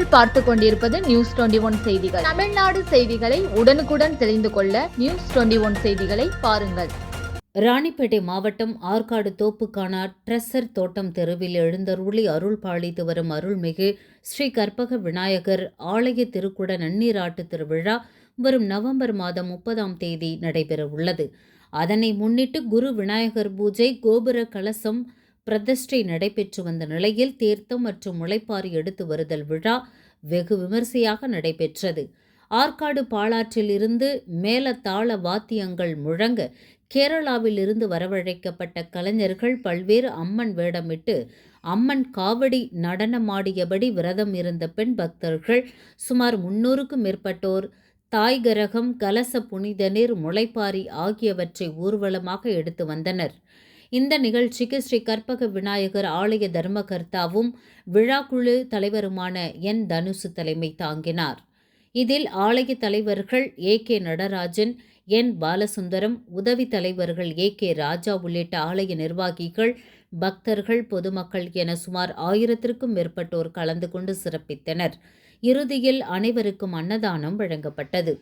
நீங்கள் பார்த்து கொண்டிருப்பது நியூஸ் டுவெண்டி ஒன் செய்திகள். தமிழ்நாடு செய்திகளை உடனுக்குடன் தெரிந்து கொள்ள நியூஸ் டுவெண்டி ஒன் செய்திகளை பாருங்கள். ராணிப்பேட்டை மாவட்டம் ஆற்காடு தோப்புக்கான ட்ரெஸ்ஸர் தோட்டம் தெருவில் எழுந்தருளி அருள் பாலித்து வரும் அருள்மிகு ஸ்ரீ கற்பக விநாயகர் ஆலய திருக்குட நன்னீராட்டு திருவிழா வரும் நவம்பர் மாதம் முப்பதாம் தேதி நடைபெறவுள்ளது. அதனை முன்னிட்டு குரு விநாயகர் பூஜை கோபுர கலசம் பிரதிஷ்டை நடைபெற்று வந்த நிலையில் தீர்த்தம் மற்றும் முளைப்பாரி எடுத்து வருதல் விழா வெகு விமரிசையாக நடைபெற்றது. ஆற்காடு பாலாற்றிலிருந்து மேல தாள வாத்தியங்கள் முழங்க கேரளாவில் இருந்து வரவழைக்கப்பட்ட கலைஞர்கள் பல்வேறு அம்மன் வேடமிட்டு அம்மன் காவடி நடனமாடியபடி விரதம் இருந்த பெண் பக்தர்கள் சுமார் முன்னூறுக்கும் மேற்பட்டோர் தாய்கரகம் கலச புனித நீர் முளைப்பாரி ஆகியவற்றை ஊர்வலமாக எடுத்து வந்தனர். இந்த நிகழ்ச்சிக்கு ஸ்ரீ கற்பக விநாயகர் ஆலய தர்மகர்த்தாவும் விழாக்குழு தலைவருமான என் தனுசு தலைமை தாங்கினார். இதில் ஆலய தலைவர்கள் A K Natarajan N Balasundaram உதவி தலைவர்கள் ஏ கே ராஜா உள்ளிட்ட ஆலய நிர்வாகிகள் பக்தர்கள் பொதுமக்கள் என சுமார் ஆயிரத்திற்கும் மேற்பட்டோர் கலந்து கொண்டு சிறப்பித்தனர். இறுதியில் அனைவருக்கும் அன்னதானம் வழங்கப்பட்டது.